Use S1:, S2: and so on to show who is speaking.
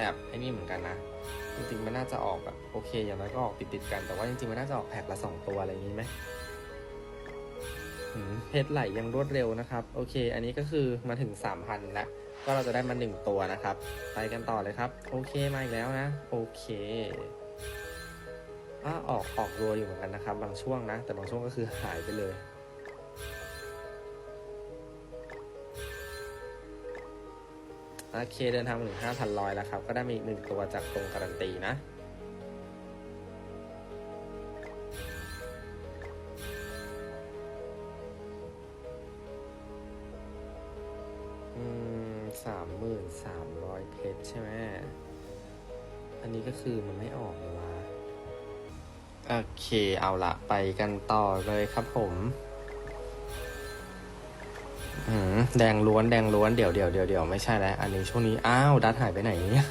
S1: แอบไอ้นี่เหมือนกันนะ จริงๆมันน่าจะออกแบบโอเค อย่างน้อยก็ออกติดๆกัน แต่ว่าจริงๆมันน่าจะออกแพ็คละสองตัวอะไรอย่างนี้ไหมเพชรไหลยังรวดเร็วนะครับ โอเค อันนี้ก็คือมาถึงสามพันแล้ว ก็เราจะได้มาหนึ่งตัวนะครับ ไปกันต่อเลยครับ โอเคมาอีกแล้วนะ โอเคอ่าออกออกรัวอยู่เหมือนกันนะครับ บางช่วงนะ แต่บางช่วงก็คือหายไปเลย โอเคเดินทางมาถึง5,000ลอยแล้วครับ ก็ได้มาอีกหนึ่งตัวจากตรงการันตีนะ อืมสามหมื่นสามร้อยเพชรใช่ไหม อันนี้ก็คือมันไม่ออกเลยวะ โอเคเอาละไปกันต่อเลยครับผม แดงล้วนแดงล้วนเดี๋ยวเดี๋ยวเดี๋ยวเดี๋ยวไม่ใช่แล้ว อันนี้ช่วงนี้ อ้าว ดัดหายไปไหนเนี่ย